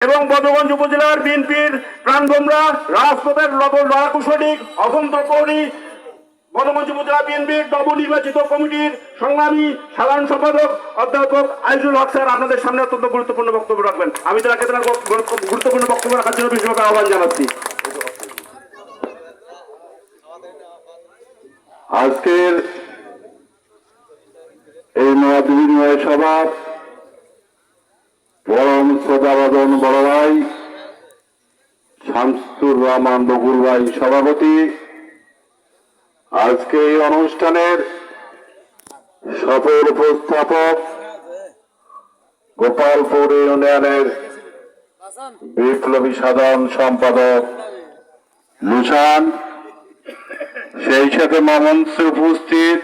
এবং বদগঞ্জ উপজেলার বিএনপির প্রাণভোমরা রাজপথের লড়াকু সৈনিক অসন্ত পৌরী বদগঞ্জ উপজেলা বিএনপির নবনির্বাচিত কমিটির সংগ্রামী সাধারণ সম্পাদক অধ্যাপক আইজুল হক স্যার আপনাদের সামনে অত্যন্ত গুরুত্বপূর্ণ বক্তব্য রাখবেন। আমি তাকে তার গুরুত্বপূর্ণ বক্তব্য রাখার জন্য বিশেষভাবে আহ্বান জানাচ্ছি। আজকের এই মত বিনিময় সভা পরম শ্রদ্ধাবাদন বড় ভাই শামসুর রহমান বকুল ভাই সভাপতি। আজকে এই অনুষ্ঠানের সফল উপস্থাপক গোপালপুর ইউনিয়নের বিপ্লবী সাধারণ সম্পাদক লুসান সেই সাথে মমঞ্চে উপস্থিত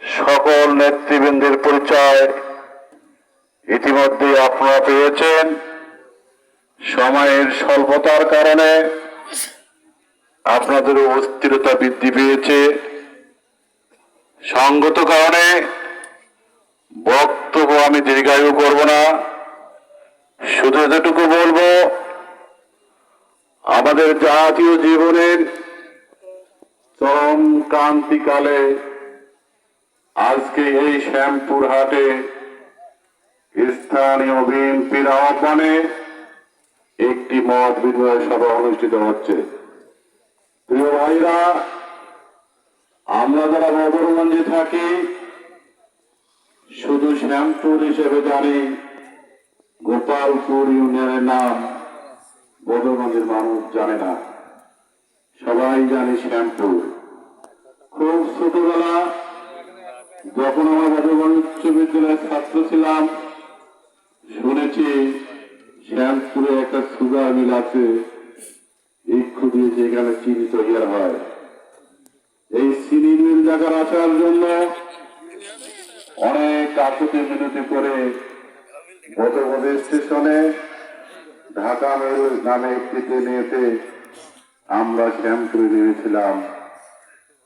সকল নেতৃবৃন্দের পরিচয় ইতিমধ্যে আপনারা পেয়েছেন সময়ের স্বল্পতার কারণে আপনাদের অস্থিরতা বৃদ্ধি পেয়েছে। সঙ্গত কারণে বক্তব্য আমি দীর্ঘায়ু করব না। শুধু এতটুকু বলব, আমাদের জাতীয় জীবনের চরম ক্রান্তিকালে আজকে এই শ্যামপুর হাটে স্থানীয় বিএনপির আহ্বানে একটি মত বিনিময় সভা অনুষ্ঠিত হচ্ছে। প্রিয় ভাইরা, আমরা যারা নগরগঞ্জে থাকি, শুধু শ্যামপুর হিসেবে জানি, গোপালপুর ইউনিয়নের নাম বদরগঞ্জের মানুষ জানে না। সবাই জানি শ্যামপুর। খুব ছোটবেলা যখন আমার বদরগঞ্জ উচ্চ বিদ্যালয়ের ছাত্র ছিলাম শুনেছি শ্যামপুরে একটা সুগার মিল আছে। ইক্ষু দিয়ে যেখানে চিনি তৈরি হয়। এই চিনি মিল জায়গার আসার জন্য অনেক কাকুতি মিনতি করে বদরগঞ্জ স্টেশনে ঢাকা মেল নামে একটি ট্রেনেতে আমরা শ্যামপুরে নেমেছিলাম।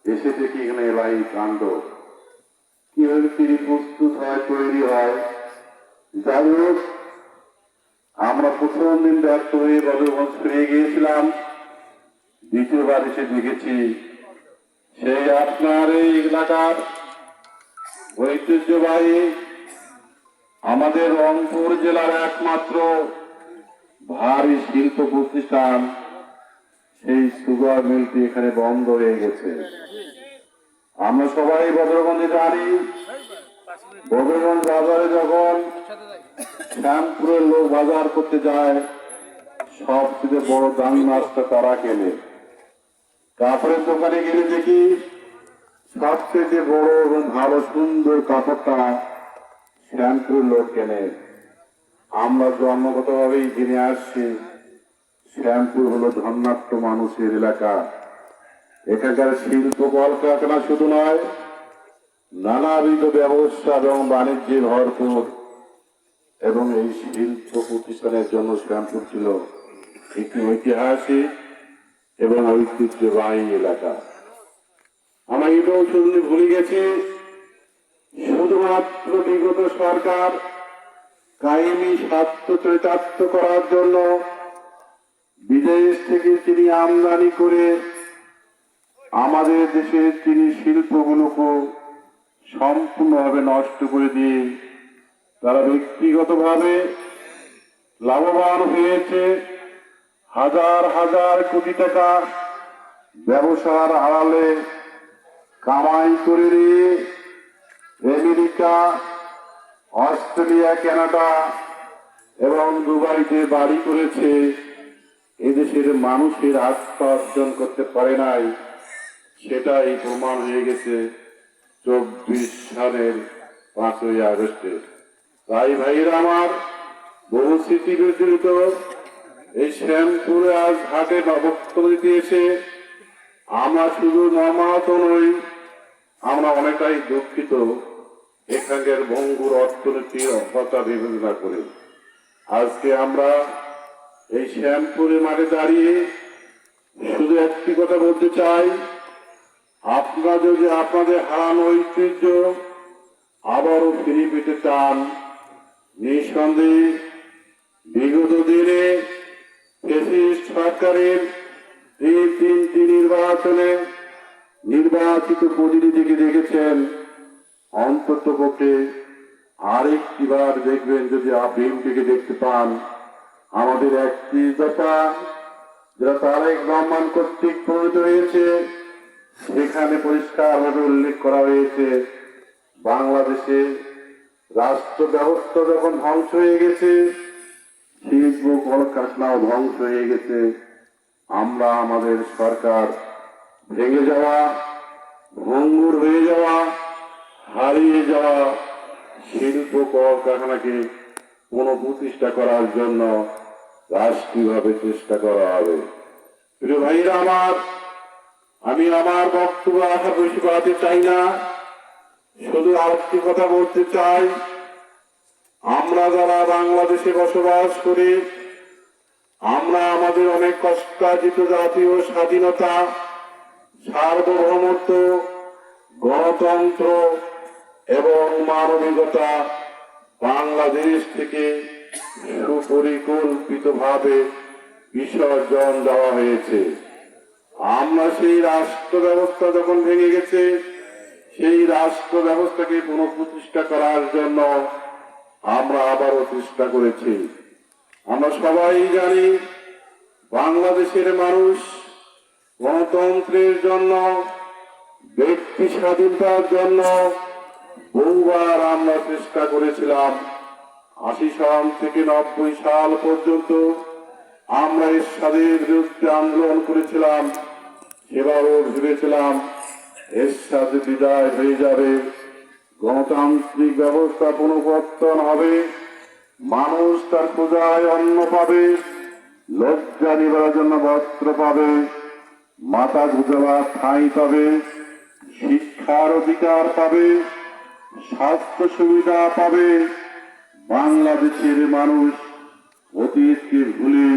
এসে দেখি এখানে এলাই কাণ্ড। কীভাবে তিনি প্রস্তুত হয়, তৈরি হয় যাই হোক, আমরা প্রথম দিন ব্যর্থ হয়ে বদরগঞ্জ ফিরে গিয়েছিলাম। দ্বিতীয়বার এসে দেখেছি সেই আপনার এই এলাকার ঐতিহ্যবাহী আমাদের রংপুর জেলার একমাত্র ভারী শিল্প প্রতিষ্ঠান, সেই সুগার মিলটি এখানে বন্ধ হয়ে গেছে। আমরা সবাই বদরগঞ্জে জানি বদরগঞ্জ বাজারে যখন শ্যামপুরের লোক বাজার করতে যায় সবচেয়ে বড় দামি মাছটা তারা কেনে। কাপড়ের দোকানে গেলে দেখি সবচেয়ে বড় এবং ভালো সুন্দর কাপড়টা শ্যামপুরের লোক কেনে। আমরা জন্মগতভাবেই জেনে আসছি। শ্যামপুর হলো ধন্যাত্ম মানুষের এলাকা। এখানকার শিল্প কলকারখানা শুধু নয় নানাবিধ ব্যবসা এবং বাণিজ্যে ভরপুর এবং এই শিল্প প্রতিষ্ঠানের জন্য শ্যামপুর ছিল একটি ঐতিহাসিক এবং ঐতিহ্যবাহী এলাকা। আমরা এটাও শুধু ভুলে গেছি, শুধুমাত্র বিগত সরকার কায়েমি স্বার্থ চরিতার্থ করার জন্য বিদেশ থেকে তিনি আমদানি করে আমাদের দেশের তিনি শিল্পগুলোকে সম্পূর্ণভাবে নষ্ট করে দিয়ে তারা ব্যক্তিগতভাবে লাভবান হয়েছে। হাজার হাজার কোটি টাকা ব্যবসার আড়ালে কামাই করে নিয়ে আমেরিকা, অস্ট্রেলিয়া, কানাডা এবং দুবাইতে বাড়ি করেছে। এদেশের মানুষের আস্থা অর্জন করতে পারে নাই, সেটাই প্রমাণ হয়ে গেছে। চব্বিশ সালের পাঁচই আগস্টে তাই ভাইরা আমার, বহু স্মৃতি বিজড়িত এই শ্যামপুরে আজ হাটে বক্তব্য দিতে আমরা শুধু মর্মাহত নই, আমরা অনেকটাই দুঃখিত। এখানকার ভঙ্গুর অর্থনীতির কথা বিবেচনা করে। আজকে আমরা এই শ্যামপুরে মাঠে দাঁড়িয়ে শুধু একটি কথা বলতে চাই আপনারা যদি আপনাদের হারানো ঐতিহ্য আবারও ফিরে পেতে চান, নিঃসন্দেহে বিগত দিনে সরকারের এই তিনটি নির্বাচনে নির্বাচিত প্রতিনিধিকে দেখেছেন, অন্তত পক্ষে আরেকটি বার দেখবেন যদি বিএনপিকে দেখতে পান। আমাদের একটি দফা যারা তারেক রহমান কর্তৃক প্রণীত হয়েছে সেখানে পরিষ্কারভাবে উল্লেখ করা হয়েছে, বাংলাদেশে রাষ্ট্র ব্যবস্থা যখন ধ্বংস হয়ে গেছে কলকারখানাও ধ্বংস হয়ে গেছে। আমরা, আমাদের সরকার ভেঙে যাওয়া, ভঙ্গুর হয়ে যাওয়া, হারিয়ে যাওয়া শিল্প কলকারখানাকে পুনঃপ্রতিষ্ঠা করার জন্য রাষ্ট্রীয়ভাবে চেষ্টা করা হবে। প্রিয় ভাইরা আমার আমি আমার বক্তব্য আশা বেশি করাতে চাই না। শুধু আরেকটি কথা বলতে চাই, আমরা যারা বাংলাদেশে বসবাস করি, আমরা আমাদের অনেক কষ্টার্জিত জাতীয় স্বাধীনতা, সার্বভৌমত্ব, গণতন্ত্র এবং মানবিকতা বাংলাদেশ থেকে সুপরিকল্পিতভাবে বিসর্জন দেওয়া হয়েছে। আমরা সেই রাষ্ট্র ব্যবস্থা যখন ভেঙে গেছে, সেই রাষ্ট্র ব্যবস্থাকে পুনঃপ্রতিষ্ঠা করার জন্য আমরা আবারও চেষ্টা করেছি। আমরা সবাই জানি বাংলাদেশের মানুষ গণতন্ত্রের জন্য, ব্যক্তি স্বাধীনতার জন্য বহুবার আমরা চেষ্টা করেছিলাম। আশি সাল থেকে নব্বই সাল পর্যন্ত আমরা এরশাদের বিরুদ্ধে আন্দোলন করেছিলাম সেবারও ভেবেছিলাম এরশাদ বিদায় হয়ে যাবে, গণতান্ত্রিক ব্যবস্থা পুনঃপত্তন হবে, মানুষ তার পূজায় অন্ন পাবে, লজ্জা নিবার জন্য বস্ত্র পাবে মাথা গুজবার ঠাঁই পাবে, শিক্ষার অধিকার পাবে, স্বাস্থ্য সুবিধা পাবে, বাংলাদেশের মানুষ অতীতকে ভুলে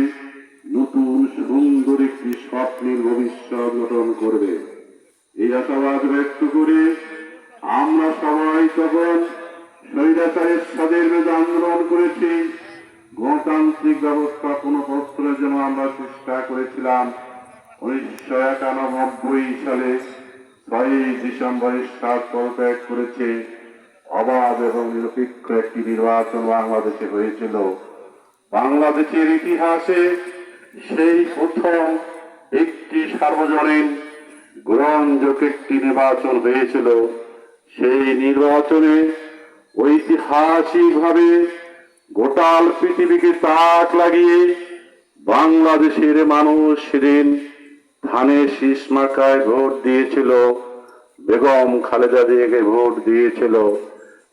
নতুন সুন্দর একটি স্বপ্নের ভবিষ্যৎ গঠন করবে। এই আশাবাদ ব্যক্ত করে আমরা সবাই তখন স্বৈরাচারের সাদের বিরুদ্ধে আন্দোলন করেছি। গণতান্ত্রিক ব্যবস্থা পুনঃপ্রস্তরের জন্য আমরা চেষ্টা করেছিলাম। উনিশশো একানব্বই সালে ছয়ই ডিসেম্বর সাত পদত্যাগ করেছে। অবাধ এবং নিরপেক্ষ একটি নির্বাচন বাংলাদেশে হয়েছিল। বাংলাদেশের ইতিহাসে সেই প্রথম একটি সার্বজনীন গ্রহণযোগ্য একটি নির্বাচন হয়েছিল। সেই নির্বাচনে ঐতিহাসিকভাবে গোটাল পৃথিবীকে তাক লাগিয়ে বাংলাদেশের মানুষ সেদিন ধানের শীষ মার্কায় ভোট দিয়েছিল, বেগম খালেদা জিয়াকে ভোট দিয়েছিল।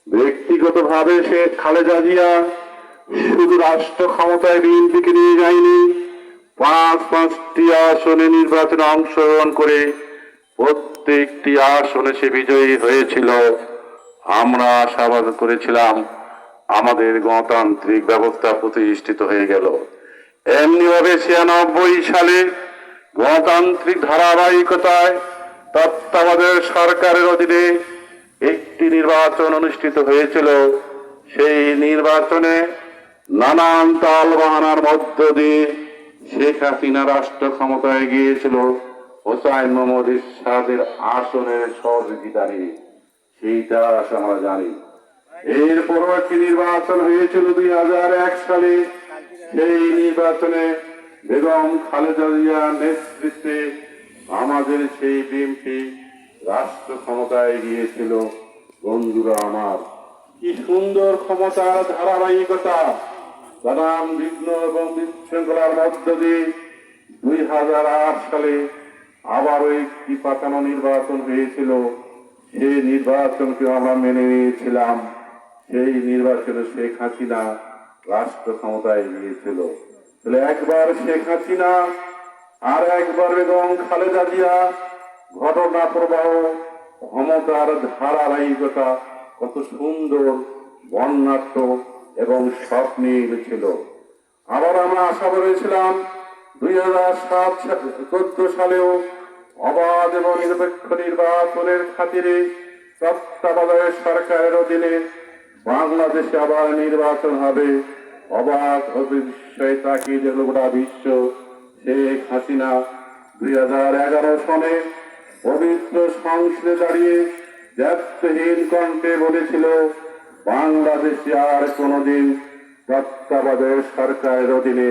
ব্যক্তিগতভাবে সে খালেদা জিয়া শুধু রাষ্ট্র ক্ষমতায় বিএনপিকে নিয়ে যায়নি পাঁচ পাঁচটি আসনে নির্বাচনে অংশগ্রহণ করে প্রত্যেকটি আসনে সে বিজয়ী হয়েছিল। আমরা আশাবাদ করেছিলাম আমাদের গণতান্ত্রিক ব্যবস্থা প্রতিষ্ঠিত হয়ে গেল। এমনি ভাবে ছিয়ানব্বই সালে গণতান্ত্রিক ধারাবাহিকতায় তত্ত্বাবধায়ক সরকারের অধীনে একটি নির্বাচন অনুষ্ঠিত হয়েছিল। সেই নির্বাচনে নানান তাল বাহানার মধ্য দিয়ে শেখ হাসিনা রাষ্ট্র ক্ষমতায় গিয়েছিল হোসাইন মোহাম্মদ ইরশাদের আসনের সহযোগিতা নিয়ে সেইটা আমরা জানি। এরপরও একটি নির্বাচন হয়েছিল দুই হাজার এক সালে। সেই নির্বাচনে বেগম খালেদা জিয়ার নেতৃত্বে আমাদের সেই বিএনপি রাষ্ট্র ক্ষমতায় গিয়েছিল। বন্ধুরা আমার, কি সুন্দর ক্ষমতার ধারাবাহিকতা। নানান বিঘ্ন এবং বিশৃঙ্খলার মধ্য দিয়ে দুই হাজার আট সালে আবারও একটি পাতানো নির্বাচন হয়েছিল। সেই নির্বাচনকে আমরা মেনে নিয়েছিলাম। সেই নির্বাচনে শেখ হাসিনা রাষ্ট্র ক্ষমতায় গিয়েছিল। তাহলে একবার শেখ হাসিনা আর একবার বেগম খালেদা জিয়া ঘটনা প্রবাহ, ক্ষমতার ধারাবাহিকতা, কত সুন্দর, বর্ণাঢ্য এবং স্বপ্নীল ছিল আবার আমরা আশা করেছিলাম দুই হাজার সাত সালেও অবাধ এবং নিরপেক্ষ নির্বাচনের খাতিরে তত্ত্বাবধায়ক সরকারের অধীনে বাংলাদেশে আবার নির্বাচন হবে। অবাক অবিস্ময়ে তাকিয়ে দেখল গোটা বিশ্ব শেখ হাসিনা দুই হাজার এগারো সনে পবিত্র সংসদে দাঁড়িয়ে ব্যর্থহীন কণ্ঠে বলেছিল বাংলাদেশে আর কোনোদিন তত্ত্বাবধায়ক সরকারের অধীনে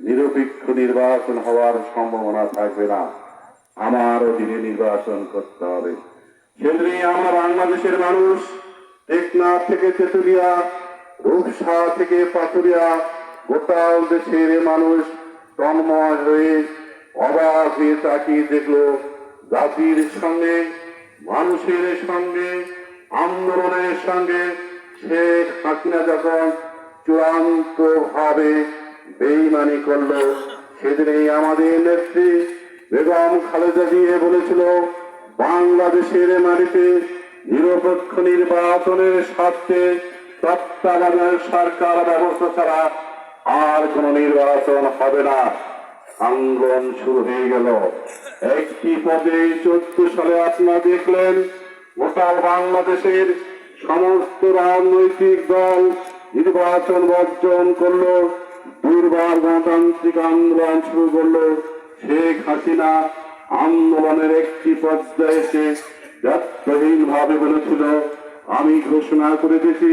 নিরপেক্ষ নির্বাচন হওয়ার সম্ভাবনা থাকবে না। আমার অধীনে নির্বাচন করতে হবে। সেদিনই আমরা বাংলাদেশের মানুষ, টেকনাফ থেকে তেতুলিয়া, রূপসা থেকে পাতুরিয়া গোটা দেশের মানুষ তন্ময় হয়ে অবাক হয়ে তাকিয়ে দেখল, জাতির সঙ্গে, মানুষের সঙ্গে, আন্দোলনের সঙ্গে শেখ হাসিনা যখন চূড়ান্ত ভাবে বেইমানি করল, সেদিনই আমাদের নেত্রী বেগম খালেদা দিয়ে বলেছিল, বাংলাদেশের মাটিতে নিরপেক্ষ নির্বাচনের স্বার্থে তত্ত্বাবধায়ক সরকার ব্যবস্থা ছাড়া আর কোন নির্বাচন হবে না। আন্দোলন শুরু হয়ে গেল। একটি পদে চোদ্দ সালে আপনারা দেখলেন, গোটা বাংলাদেশের সমস্ত রাজনৈতিক দল, নির্বাচন বর্জন করল, দুর্বার গণতান্ত্রিক আন্দোলন শুরু করল। শেখ হাসিনা আন্দোলনের একটি পর্যায়ে এসে ব্যর্থহীন ভাবে বলেছিল, আমি ঘোষণা করে দিয়েছি,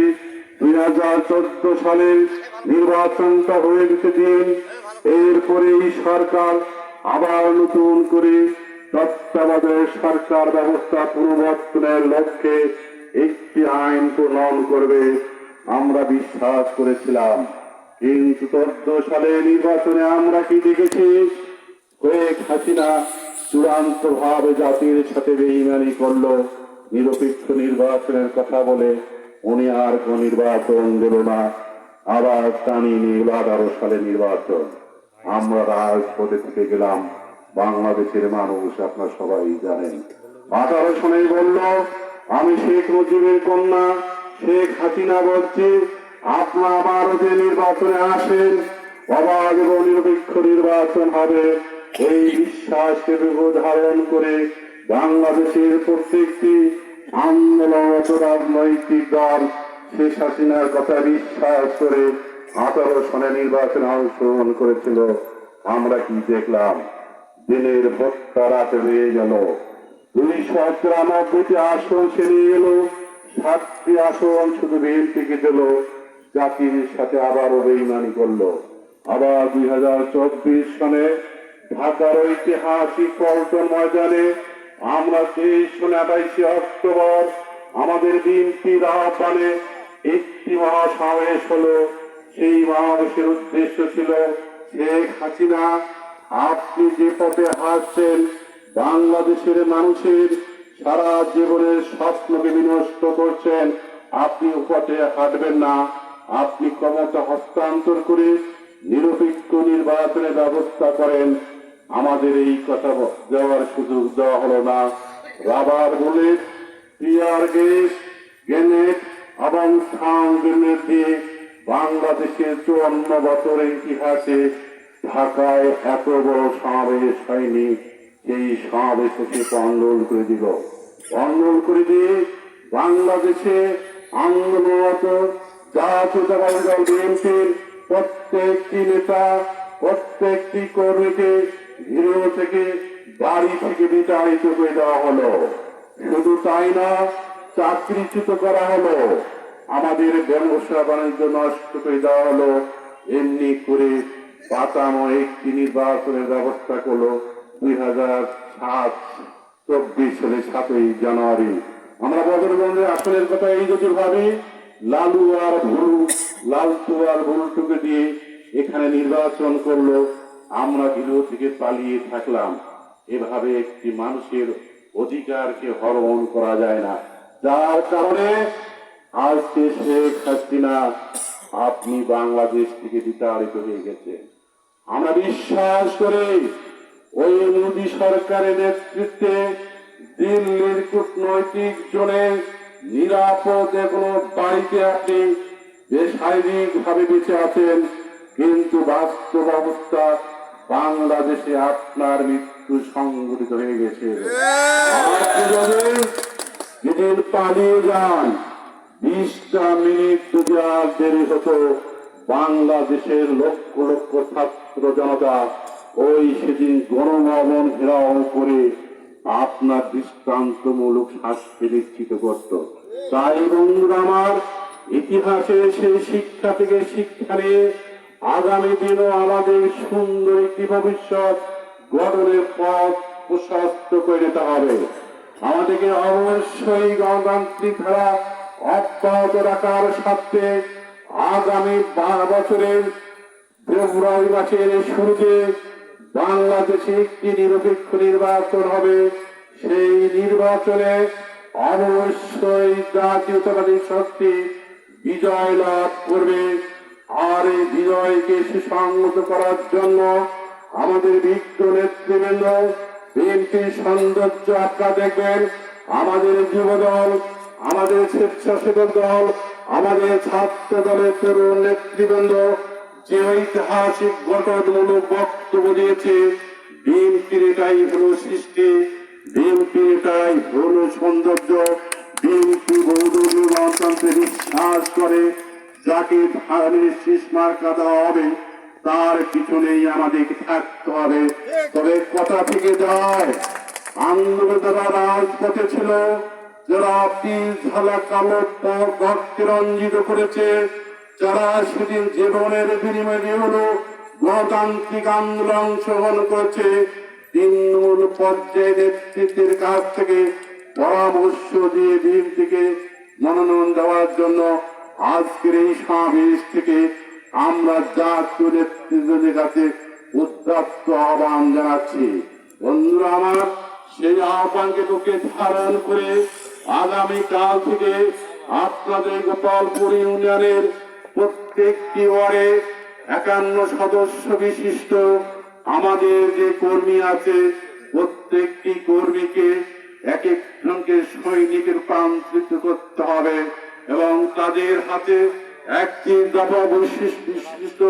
দুই হাজার চোদ্দ সালের নির্বাচনটা হয়ে গেছে দিন। এরপরেই সরকার আবার নতুন করে তত্ত্বাবধায়ক সরকার ব্যবস্থা পুনর্বর্তনের লক্ষ্যে একটি আইন প্রণয়ন করবে, আমরা বিশ্বাস করেছিলাম। কিন্তু চোদ্দ সালে নির্বাচনে আমরা কি দেখেছি? শেখ হাসিনা চূড়ান্ত ভাবে জাতির সাথে বেইমানি করল। নিরপেক্ষ নির্বাচনের কথা বলে উনি আর কোন নির্বাচন দিল না। আবার টানিয়ে নিয়ে এলো আঠারো সালে নির্বাচন। আমরা রাজপথে থেকে গেলাম। বাংলাদেশের মানুষ আপনার সবাই জানেন। আঠারো সনে বলল আমি শেখ মুজিবের কন্যা, শেখ হাসিনা বলছি, আপনার আবারও যে নির্বাচনে আসেন, অবাধ এবং নিরপেক্ষ নির্বাচন হবে। এই বিশ্বাসকে ধারণ করে বাংলাদেশের প্রত্যেকটি আন্দোলনরত রাজনৈতিক দল শেখ হাসিনার কথা বিশ্বাস করে আঠারো সনে নির্বাচনে অংশগ্রহণ করেছিল। আমরা কি দেখলাম? দিনের ভোটটা রাতে হয়ে গেল। দুইশো তিরানব্বইটি আসন সে নিয়ে এলো। সাতটি আসন শুধু বিএনপিকে দিল। জাতির সাথে আবারও বেইমানি করল। আবার দুই হাজার চব্বিশ সনে ঢাকার ঐতিহাসিক পল্টন ময়দানে আমরা তেইশ সনে আঠাইশে অক্টোবর আমাদের বিএনপির আহ্বানে একটি মহাসমাবেশ হলো। সেই মহাবেশের উদ্দেশ্য ছিল শেখ হাসিনা, আপনি যে পথে হাসছেন বাংলাদেশের মানুষের সারা জীবনের স্বপ্নকে বিনষ্ট করছেন। আপনি পথে হাঁটবেন না। আপনি ক্ষমতা হস্তান্তর করে নিরপেক্ষ নির্বাচনের ব্যবস্থা করেন। আমাদের এই কথা দেওয়ার সুযোগ দেওয়া হলো না। রাবার বুলেট, টিয়ার গ্রেনেড এবং দিয়ে বাংলাদেশের চুয়ান্ন বছরের ইতিহাসে ঢাকায় এত বড় সমাবেশ হয়নি। এই সমাবেশে সে আন্দোলন করে দিল আন্দোলন করে দিয়ে বাংলাদেশে আন্দোলনরত জাতীয়তাবাদী দল বিএনপির প্রত্যেকটি নেতা, প্রত্যেকটি কর্মীকে গৃহ থেকে বাড়ি থেকে বিতাড়িত করে দেওয়া হলো। শুধু তাই না, চাকরিচ্যুত করা হলো। আমাদের ব্যবসা বাণিজ্য নষ্ট করে দেওয়া হলো। এমনি করে পাতানো একটি নির্বাচনের ব্যবস্থা করল। দুই হাজার সাত চব্বিশ সাতই জানুয়ারি। আমরা আসনের কথা এই যদি ভাবি, লালু আর আর দিয়ে এখানে নির্বাচন করল, আমরা গৃহ থেকে পালিয়ে থাকলাম। এভাবে একটি মানুষের অধিকারকে হরণ করা যায় না। যার কারণে আজকে শেখ হাসিনা আপনি বাংলাদেশ থেকে বিতাড়িত হয়ে গেছেন। আমরা বিশ্বাস করি ওই মোদী সরকারের নেতৃত্বে দিল্লির কূটনৈতিক জনে নিরাপদ কোনো বাড়িতে আপনি বেসামরিক ভাবে বেঁচে আছেন, কিন্তু বাস্তব অবস্থা বাংলাদেশে আপনার মৃত্যু সংঘটিত হয়ে গেছে। যদি পালিয়ে যান, বিশটা মিনিট যদি আর দেরি হতো, বাংলাদেশের লক্ষ লক্ষ ছাত্র জনতা ওই সেদিন গণভবন ঘেরাও করে আপনার দৃষ্টান্তমূলক শাস্তি নিশ্চিত করত। তাই আমার, ইতিহাসের সেই শিক্ষা থেকে শিক্ষা নিয়ে আগামী দিনও আমাদের সুন্দর একটি ভবিষ্যৎ গঠনের পথ প্রশস্ত করে নিতে হবে। আমাদেরকে অবশ্যই গণতান্ত্রিক ধারা অব্যাহত রাখার সাথে আগামী বারো বছরের ফেব্রুয়ারি মাসের শুরুতে বাংলাদেশে একটি নিরপেক্ষ নির্বাচন হবে। সেই নির্বাচনে অবশ্যই জাতীয়তাবাদী শক্তি বিজয় লাভ করবে। আর এই বিজয়কে সুসংগত করার জন্য আমাদের বিজ্ঞ নেতৃবৃন্দ বিএনপির সৌন্দর্য আপনারা দেখবেন, আমাদের যুবদল, আমাদের স্বেচ্ছাসেবক দল, আমাদের ছাত্র দলের তরুণ নেতৃবৃন্দ যে ঐতিহাসিক গঠনমূলক বক্তব্য দিয়েছে বিএনপির এটাই হলো সৃষ্টি বিএনপির এটাই হলো সৌন্দর্য, বিএনপি বহুদলীয় গণতন্ত্রে বিশ্বাস করে, যাকে ধানের শীষ মার্কা দেওয়া হবে, তার পিছনেই আমাদেরকে থাকতে হবে। তবে কথা থেকে যায় আন্দোলন যারা রাজপথে ছিল, যারা পিস ঝালা কালো পথ ভক্তি রঞ্জিত করেছে যারা সেদিন জীবনের বিনিময়ে হলো গণতান্ত্রিক আন্দোলন অংশগ্রহণ করছে, তৃণমূল পর্যায়ে নেতৃত্বের কাছ থেকে পরামর্শ দিয়ে বিএনপিকে মনোনয়ন দেওয়ার জন্য আজকের এই সমাবেশ থেকে আমরা জাতীয় নেতৃত্বের কাছে উদ্যত্ত আহ্বান জানাচ্ছি। বন্ধুরা আমার, সেই আহ্বানকে তোকে ধারণ করে আগামীকাল থেকে আপনাদের গোপালপুর ইউনিয়নের প্রত্যেকটি ওয়ার্ডে একান্ন সদস্য বিশিষ্ট আমাদের যে কর্মী আছে, প্রত্যেকটি কর্মীকে এক একজনকে সৈনিকের রূপান্তরিত করতে হবে এবং তাদের হাতে একটি দফা বৈশিষ্ট্য বিশিষ্ট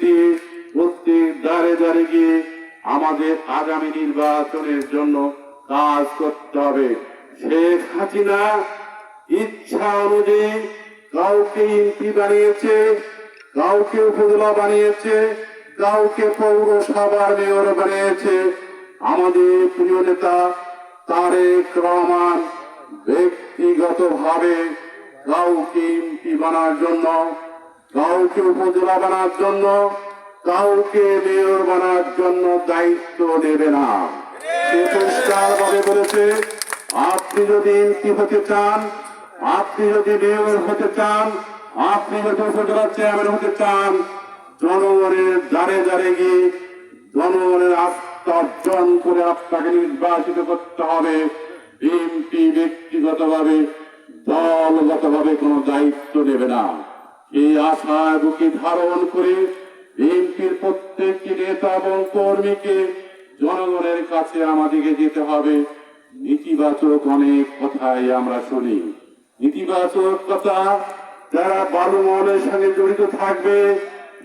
দিয়ে প্রত্যেক দাঁড়ে দাঁড়ে গিয়ে আমাদের আগামী নির্বাচনের জন্য কাজ করতে হবে। শেখ হাসিনা ইচ্ছা অনুযায়ী কাউকে এমপি বানিয়েছে কাউকে উপজেলা বানিয়েছে কাউকে পৌরসভার মেয়র বানিয়েছে। আমাদের প্রিয় নেতা তারেক রহমান ব্যক্তিগতভাবে কাউকে এমপি বানার জন্য কাউকে উপজেলা বানার জন্য কাউকে মেয়র বানার জন্য দায়িত্ব নেবে না। সে পরিষ্কার ভাবে বলেছে, আপনি যদি এমপি হতে চান আপনি যদি মেয়র হতে চান, আপনি যদি উপজেলা চেয়ারম্যান হতে চান, জনগণের দ্বারে দ্বারে গিয়ে জনগণের আস্থা অর্জন করে আপনাকে নির্বাচিত করতে হবে। বিএনপি ব্যক্তিগতভাবে, দলগতভাবে কোনো দায়িত্ব নেবে না। এই আশায় বুকে ধারণ করে বিএনপির প্রত্যেকটি নেতা এবং কর্মীকে জনগণের কাছে আমাদেরকে যেতে হবে। নীতিবাচক অনেক কথাই আমরা শুনি। নীতিবাচক কথা যারা বালু মহলের সঙ্গে জড়িত থাকবে,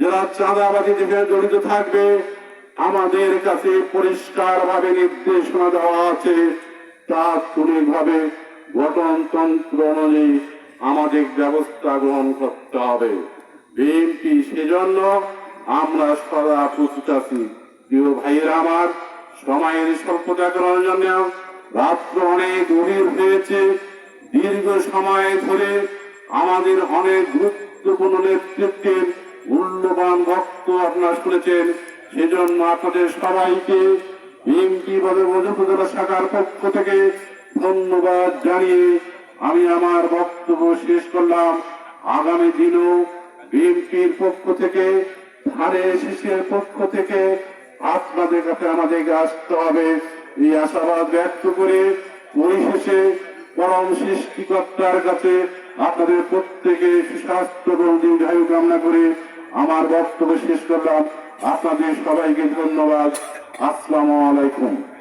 যারা চাঁদাবাজি থেকে জড়িত থাকবে, আমাদের কাছে পরিষ্কার ভাবে নির্দেশনা দেওয়া আছে। তাৎক্ষণিক ভাবে গঠনতন্ত্র অনুযায়ী আমাদের ব্যবস্থা গ্রহণ করতে হবে। বিএনপি সেজন্য আমরা সদা প্রস্তুত আছি। প্রিয় ভাইয়েরা আমার, সময়ের স্বল্পতা করার জন্য রাত্র অনেক গভীর হয়েছে। দীর্ঘ সময় ধরে আমাদের অনেক গুরুত্বপূর্ণ নেতৃত্বের মূল্যবান বক্তব্য আপনারা শুনেছেন। সেজন্য আপনাদের সবাইকে বিএনপি ভাবে শাখার পক্ষ থেকে ধন্যবাদ জানিয়ে আমি আমার বক্তব্য শেষ করলাম। আগামী দিনও বিএনপির পক্ষ থেকে, ধারে শিশের পক্ষ থেকে আপনাদের কাছে আমাদেরকে আসতে হবে। এই আশাবাদ ব্যক্ত করে পরিশেষে পরম সৃষ্টিকর্তার কাছে আপনাদের প্রত্যেকে সুস্বাস্থ্য এবং দীর্ঘায়ু কামনা করে আমার বক্তব্য শেষ করলাম। আপনাদের সবাইকে ধন্যবাদ। আসসালামু আলাইকুম।